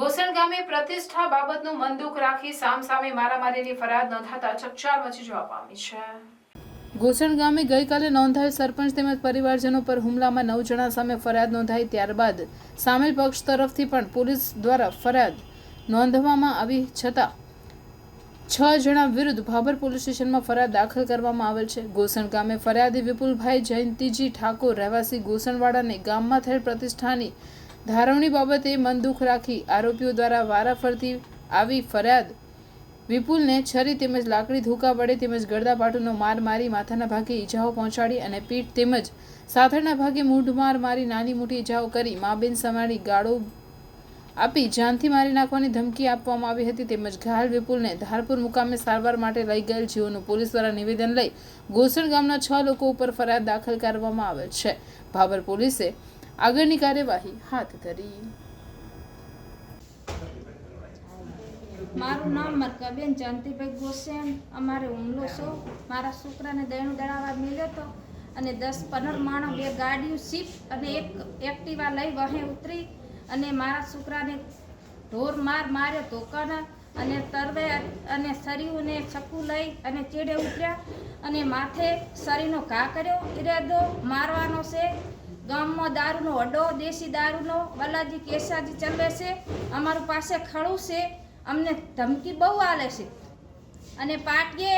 ગોસણ ગામે પ્રતિષ્ઠા બાબતનું મંદુક રાખી સામસામે મારામારીની ફરિયાદ નોંધાતા ચકચાર મચી જવા પામી છે. ગોસણ ગામે ગઈકાલે નોંધાયેલ સરપંચ તેમજ પરિવારજનો પર હુમલામાં નવ જણા સામે ફરિયાદ નોંધાઈ ત્યારબાદ સામેલ પક્ષ તરફથી પણ પોલીસ દ્વારા ફરિયાદ નોંધવામાં આવી છતાં છ જણા વિરુદ્ધ ભાભર પોલીસ સ્ટેશનમાં ફરિયાદ દાખલ કરવામાં આવેલ છે. ગોસણ ગામે ફરિયાદી વિપુલભાઈ જયંતિજી ઠાકોર રહેવાસી ગોસણવાડાને ગામમાં થયેલ પ્રતિષ્ઠાની ધારવણી બાબતે મન દુઃખ રાખી આરોપીઓ દ્વારા વારાફરતી આવી ફરિયાદ. વિપુલને છરી તેમજ લાકડી ધોકા વડે તેમજ ગળદાપાટુનો માર મારી માથાના ભાગે ઈજાઓ પહોંચાડી અને પીઠ તેમજ સાથળના ભાગે મૂઢ માર નાની મોટી ઈજાઓ કરી માબેન સમાડી ગાળો આપી જાનથી મારી નાખવાની ધમકી આપવામાં આવી હતી તેમજ ઘાયલ વિપુલને ધારપુર મુકામે સારવાર માટે લઈ ગયેલ જીવોનું પોલીસ દ્વારા નિવેદન લઈ ગોસણ ગામના છ લોકો ઉપર ફરિયાદ દાખલ કરવામાં આવેલ છે. ભાભર પોલીસે આગળની કાર્યવાહી હાથ ધરી. મારું નામ મરકાબેન જયંતિભાઈ ગોસેન અમારે હુમલો છો. મારા છોકરાને દયણું દળાવા મળ્યો હતો અને દસ પંદર માણસ બે ગાડીઓ શિફ્ટ અને એક એક્ટિવા લઈ વહે ઉતરી અને મારા છોકરાને ઢોર માર માર્યો, ધોકાના અને તરવે અને સરીઓને ચક્કુ લઈ અને ચેડે ઉતર્યા અને માથે સરીનો ઘા કર્યો. ઈરાદો મારવાનો છે. ગામમાં દારૂનો અડો, દેશી દારૂનો, વલાજી કેસાજી ચલે છે, અમારું પાસે ખડું છે, અમને ધમકી બહુ આલે છે. અને પાટીએ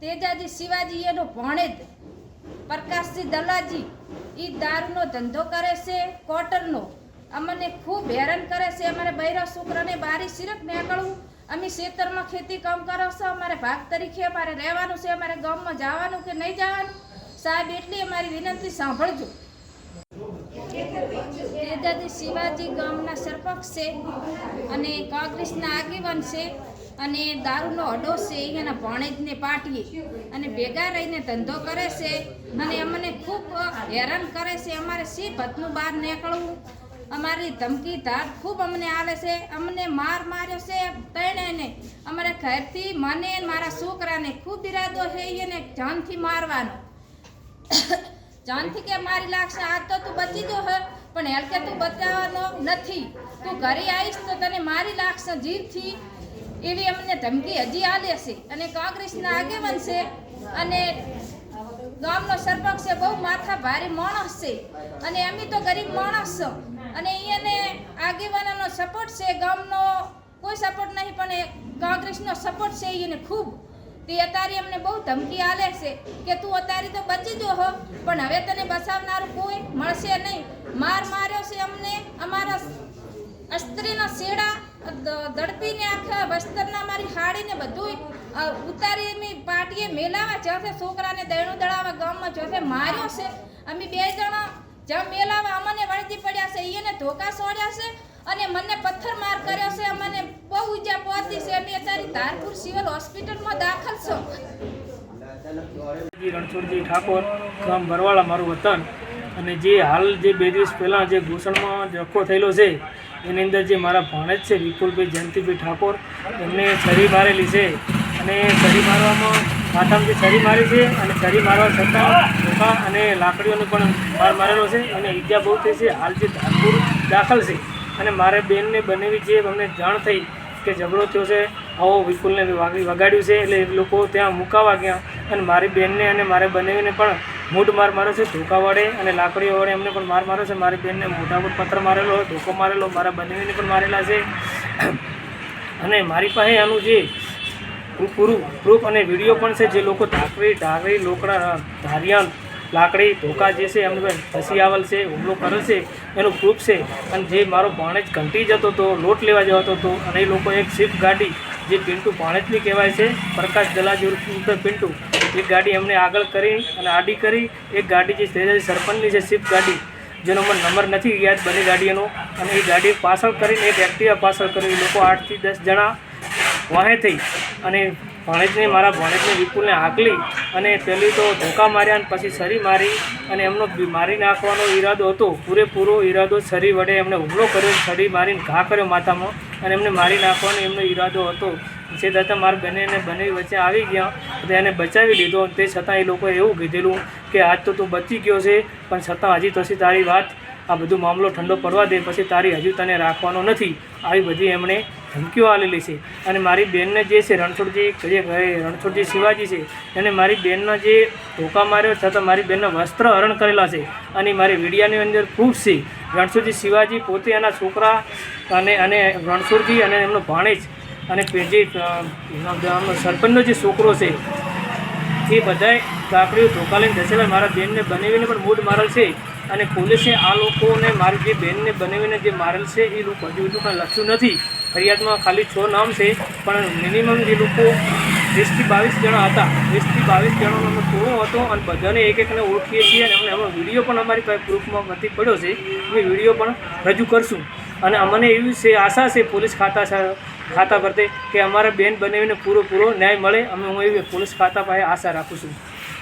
તેજાજી શિવાજી એનો ભણેજ પ્રકાશજી દલાજી એ દારૂનો ધંધો કરે છે, કોટનનો. અમને ખૂબ હેરાન કરે છે, અમારે બૈરા છોકરાને બારી સિરક નીકળવું અમે ખેતરમાં ખેતી કામ કરો છો, અમારે ભાગ તરીકે અમારે રહેવાનું છે, અમારે ગામમાં જવાનું કે નહીં જવાનું? સાહેબ, એટલી અમારી વિનંતી સાંભળજો. તેજાજી શિવાજી ગામના સરપંચ છે અને કોંગ્રેસના આગેવાન છે અને દારૂનો અડો છે, એના ભણેજને પાટીએ અને ભેગા રહીને ધંધો કરે છે અને અમને ખૂબ હેરાન કરે છે. અમારે શી ભતનું બહાર નીકળવું, અમારી ધમકી ધાર ખૂબ અમને આવે છે. અમને માર માર્યો છે તેણે અમારા ઘરથી મને મારા છોકરાને ખૂબ ઈરાદો છે એને જાનથી મારવાનો. જાનથી કે મારી લાગશે આજ તો તું બચી ગયો હે, પણ હેલ કે તું બચાવવાનો નથી. તું ઘરે આવીશ તો તને મારી લાગશે જીવથી. એવી અમને ધમકી હજી આલે છે. અને કોંગ્રેસના આગેવાન છે. અને ગામનો સરપંચ છે, બહુ માથા ભારે માણસ છે. અને અમે તો ગરીબ માણસ છો. અને એને આગેવાનનો સપોર્ટ છે. ગામનો કોઈ સપોર્ટ નહીં, પણ કોંગ્રેસનો સપોર્ટ છે એને ખૂબ. તે અત્યારે અમને બહુ ધમકી આલે છે કે તું અત્યારે તો બચી જો હો, પણ હવે તને બસાવનારું કોઈ મળશે નહીં. માર માર્યો છે અમને અમારા અસ્ત્રીના શેડા દડપીને આખા વસ્ત્રના મારી હાડીને બધું ઉતારી પાટીએ મેલાવા જ્યાંથી છોકરાને દયણું દળાવા ગામમાં જ્યાંથી માર્યો છે. અમે બે જણા જ્યાં મેલાવા અમને વળતી પડ્યા છે એને ધોકા સોડ્યા છે. અને મને પથ્થર માર કર્યો છે, મને બહુ ઈજા પહોંચી છે. અમે અત્યારે ધારપુર સિવિલ હોસ્પિટલમાં દાખલ છો. રણછોડજી ઠાકોર, ગામ ભરવાળા મારું વતન. અને જે હાલ જે બે દિવસ પહેલાં જે ઘૂસણમાં ધક્કો થયેલો છે, એની અંદર જે મારા ભાણેજ છે, વિપુલભાઈ જયંતિભાઈ ઠાકોર, એમને છરી મારેલી છે. અને છરી મારવામાં માથામાં જે છરી મારી છે અને છરી મારવા છતાં ધોકા અને લાકડીઓનો પણ માર મારેલો છે. અને ઈજા બહુ થઈ છે. હાલ જે ધારપુર દાખલ છે. અને મારે બેનને બનેવી જે અમને જાણ થઈ કે ઝઘડો થયો છે. આવો વિપુલને વાગી વગાડ્યું છે, એટલે એ લોકો ત્યાં મુકાવા ગયા. અને મારી બેનને અને મારે બનેવીને પણ મૂઢ માર માર્યો છે, ધોકા વડે અને લાકડીઓ વડે એમને પણ માર માર્યો છે. મારી બેનને મોઢા પર પથ્થર મારેલો, ધોકો મારેલો, મારા બનેવીને પણ મારેલા છે. અને મારી પાસે આનું જે પૂરું પ્રૂફ અને વીડિયો પણ છે, જે લોકો ઢાકરી ઢાકરી લોકડા ધારિયાન લાકડી, ધોકા જે છે એમને આવેલ છે, હુમલો કરે છે, એનું પ્રૂફ છે. અને જે મારો ભાણેજ ઘંટી જતો હતો, લોટ લેવા જતો હતો, અને એ લોકો એક સ્વિફ્ટ ગાડી, જે પિન્ટુ ભાણેજની કહેવાય છે, પ્રકાશ દલાજી પિન્ટુ એ ગાડી એમને આગળ કરી અને આડી કરી. એક ગાડી જે સરપંચની છે સ્વિફ્ટ ગાડી, જેનો મને નંબર નથી યાદ બની ગાડીઓનો અને એ ગાડી પાછળ કરીને એક એક્ટિવા પાછળ કરી લોકો આઠથી દસ જણા વાહે થઈ અને ભાણેજને, મારા ભણેજને વિપુલને હાકલી અને પહેલી તો ધોકા માર્યા અને પછી છરી મારી અને એમનો મારી નાખવાનો ઈરાદો હતો. પૂરેપૂરો ઈરાદો છરી વડે એમને હુમલો કર્યો છરી મારીને ઘા કર્યો માથામાં અને એમને મારી નાખવાનો એમનો ઈરાદો હતો. જે દાદા મારા બને અને બંને વચ્ચે આવી ગયા, તો એને બચાવી લીધો. તે છતાં એ લોકોએ એવું કીધેલું કે, આજ તો તું બચી ગયો છે, પણ છતાં હજી તો તારી વાત આ બધું મામલો ઠંડો પડવા દે પછી તારી હજુ તને રાખવાનો નથી. આવી બધી એમણે ધમકીઓ આલેલી છે. અને મારી બેનને જે છે, રણછોડજી જે રણછોડજી શિવાજી છે, એને મારી બેનના જે ધોકા માર્યો છતાં મારી બેનના વસ્ત્ર હરણ કરેલા છે અને મારી વીડિયાની અંદર પ્રૂફ છે. રણછોડજી શિવાજી પોતે એના છોકરા અને અને રણછોડજી અને એમનો ભાણેજ અને જે સરપંચનો જે છોકરો છે, એ બધાય કાકડીઓ ધોકા લઈને ધસેલા મારા બેનને બનાવીને પણ મૂડ મારેલ છે. અને પોલીસે આ લોકોને મારી જે બેનને બનાવીને જે મારેલ છે, એ લોકો હજુ હજુ કાંઈ લખ્યું નથી. ફરિયાદમાં ખાલી છ નામ છે, પણ મિનિમમ જે લોકો વીસથી બાવીસ જણા હતા, વીસથી બાવીસ જણાનો અમે ટોળો હતો અને બધાને એક એકને ઓળખીએ છીએ અને અમને એમનો વીડિયો પણ અમારી પાસે પ્રૂફમાં નથી પડ્યો છે. એ વીડિયો પણ રજૂ કરશું. અને અમને એવી છે આશા છે પોલીસ ખાતા ખાતા પરતે કે અમારા બેન બનાવીને પૂરો પૂરો ન્યાય મળે. અમે હું એવી પોલીસ ખાતા પાસે આશા રાખું છું.